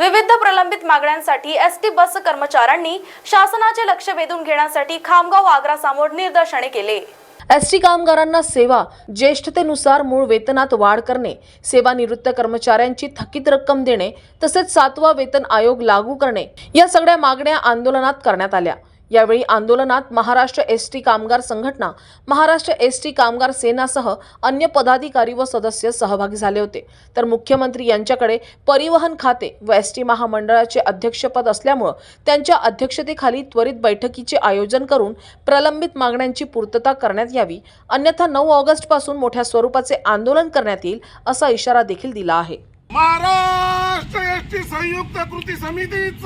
विविध प्रलंबित मागण्यांसाठी एस टी बस कर्मचाऱ्यांनी शासनाचे लक्ष वेधून घेण्यासाठी खामगाव आग्रा समोर निदर्शने केले. एस टी कामगारांना सेवा ज्येष्ठतेनुसार मूळ वेतनात वाढ करणे सेवानिवृत्त कर्मचाऱ्यांची थकीत रक्कम देणे तसेच सातवा वेतन आयोग लागू करणे या सगळ्या मागण्या आंदोलनात करण्यात आल्या. यावेळी आंदोलनात महाराष्ट्र एस टी कामगार संघटना महाराष्ट्र एस टी कामगार सेनासह अन्य पदाधिकारी व सदस्य सहभागी झाले होते. तर मुख्यमंत्री यांच्याकडे परिवहन खाते व एस टी महामंडळाचे अध्यक्षपद असल्यामुळं त्यांच्या अध्यक्षतेखाली त्वरित बैठकीचे आयोजन करून प्रलंबित मागण्यांची पूर्तता करण्यात यावी. अन्यथा नऊ ऑगस्टपासून मोठ्या स्वरूपाचे आंदोलन करण्यात येईल असा इशारा देखील दिला आहे. महाराष्ट्र एसटी संयुक्त कृती समितीच.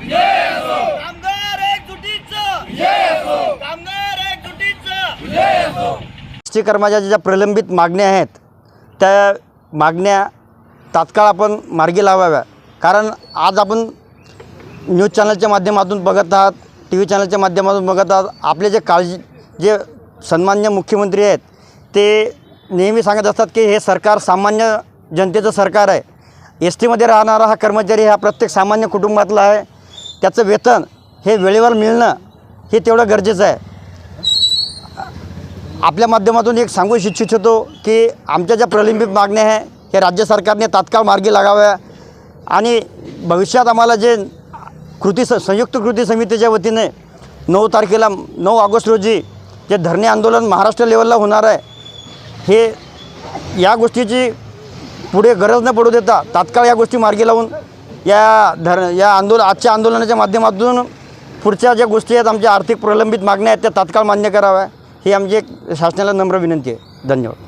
कामगार एकजुटीचं कामगार कर्मचाऱ्याच्या ज्या प्रलंबित मागण्या आहेत त्या मागण्या तात्काळ आपण मार्गी लावाव्या. कारण आज आपण न्यूज चॅनलच्या माध्यमातून बघत आहात टी व्ही चॅनलच्या माध्यमातून बघत आहात. आपले जे काळजी जे सन्मान्य मुख्यमंत्री आहेत ते नेहमी सांगत असतात की हे सरकार सामान्य जनतेचं सरकार आहे. एस टीमध्ये राहणारा हा कर्मचारी हा प्रत्येक सामान्य कुटुंबातला आहे. त्याचं वेतन हे वेळेवर मिळणं हे तेवढं गरजेचं आहे. आपल्या माध्यमातून एक सांगू इच्छित होतो की आमच्या ज्या प्रलंबित मागण्या आहे हे राज्य सरकारने तात्काळ मार्गी लागाव्या. आणि भविष्यात आम्हाला जे कृती स संयुक्त कृती समितीच्या वतीने नऊ तारखेला नऊ ऑगस्ट रोजी जे धरणे आंदोलन महाराष्ट्र लेवलला होणार आहे हे या गोष्टीची पुढे गरज न पडू देता तात्काळ या गोष्टी मार्गी लावून या धर या आंदोलन आजच्या आंदोलनाच्या माध्यमातून पुढच्या ज्या गोष्टी आहेत आमच्या आर्थिक प्रलंबित मागण्या आहेत त्या तात्काळ मान्य कराव्या ही आमची एक शासनाला नम्र विनंती आहे. धन्यवाद.